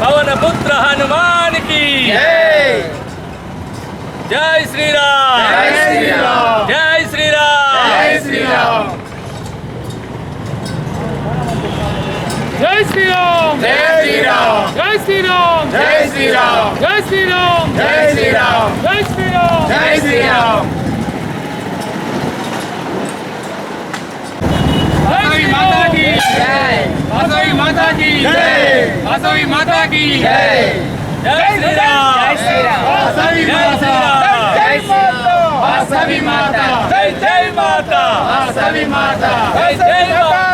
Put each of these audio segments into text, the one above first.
పవన పుత్ర హనుమానికి జై శ్రీరామ్ జై శ్రీరామ్ జై శ్రీరామ్ జై శ్రీరామ్ జై శ్రీరామ్ జై శ్రీరామ్ జై శ్రీరామ్ జై శ్రీరామ్ జై శ్రీరామ్ జై శ్రీరామ్ माता की जय वासवी माता की जय जय श्री राम जय श्री राम वासवी माता जय वासवी माता जय जय माता वासवी माता जय जय माता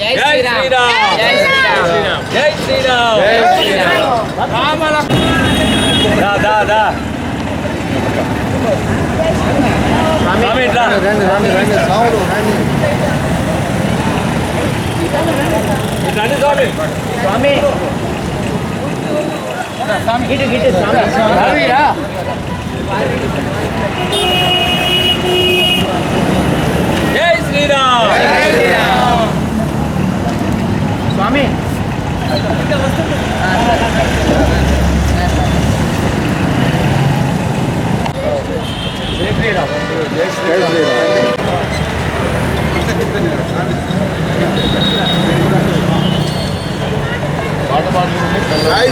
జై శ్రీరామ్. జై శ్రీరామ్. జై శ్రీరామ్. జై శ్రీరామ్. రామల దా దా. దా రామి రామి రామి రామి సావులు రామి రాని స్వామి స్వామి. స్వామి. గిట్టు గిట్టు స్వామి. స్వామి రా. జై శ్రీరామ్. జై శ్రీరామ్ జై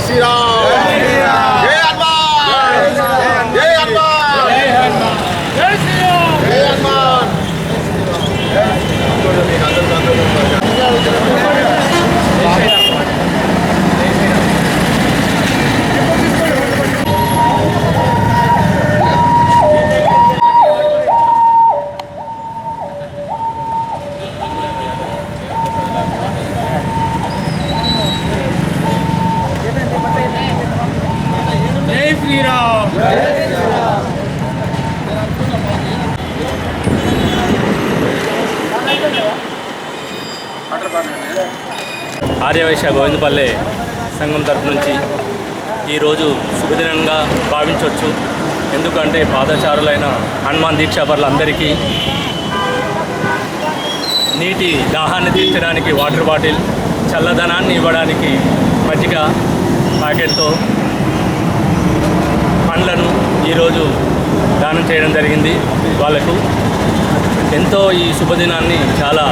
శ్రీరామ్ జై హనుమాన్ జై హనుమాన్ జై శ్రీరామ్ జై హనుమాన్ జై శ్రీరామ్ ఆర్యవైశ్య గోవిందపల్లె సంఘం తరపు నుంచి ఈరోజు శుభదినంగా భావించవచ్చు. ఎందుకంటే పాదచారులైన హనుమాన్ దీక్షాపరులందరికీ నీటి దాహాన్ని తీర్చడానికి వాటర్ బాటిల్ చల్లదనాన్ని ఇవ్వడానికి మజ్జిగ ప్యాకెట్తో పండ్లను ఈరోజు దానం చేయడం జరిగింది. వాళ్ళకు ఎంతో ఈ శుభదినాన్ని చాలా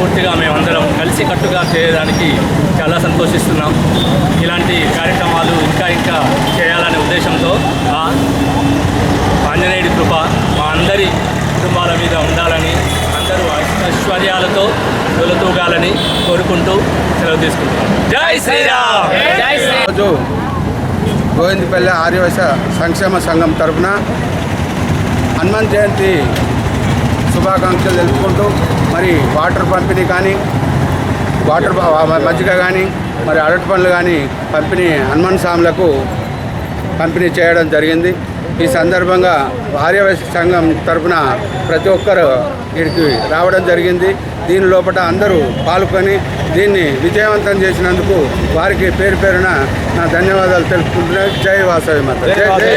మనస్ఫూర్తిగా మేమందరం కలిసి కట్టుగా చేయడానికి చాలా సంతోషిస్తున్నాం. ఇలాంటి కార్యక్రమాలు ఇంకా ఇంకా చేయాలనే ఉద్దేశంతో ఆ ఆంజనేయుడి కృప మా అందరి కుటుంబాల మీద ఉండాలని అందరూ ఐశ్వర్యాలతో తొలతూగాలని కోరుకుంటూ సెలవు తీసుకుంటున్నాం. జై శ్రీరామ్! జై శ్రీ రోజు గోవిందపల్లి ఆర్యవైశ్య సంక్షేమ సంఘం తరఫున హనుమాన్ జయంతి శుభాకాంక్షలు తెలుపుకుంటూ మరి వాటర్ పంపిణీ కానీ వాటర్ మజ్జిగ కానీ మరి అరటి పండ్లు కానీ పంపిణీ హనుమాన్ స్వాములకు పంపిణీ చేయడం జరిగింది. ఈ సందర్భంగా ఆర్యవైశ్య సంఘం తరఫున ప్రతి ఒక్కరు వీడికి రావడం జరిగింది. దీని లోపల అందరూ పాల్గొని దీన్ని విజయవంతం చేసినందుకు వారికి పేరు పేరున నా ధన్యవాదాలు తెలుపుకుంటున్నాను. జై వాసవి మాత. జై జై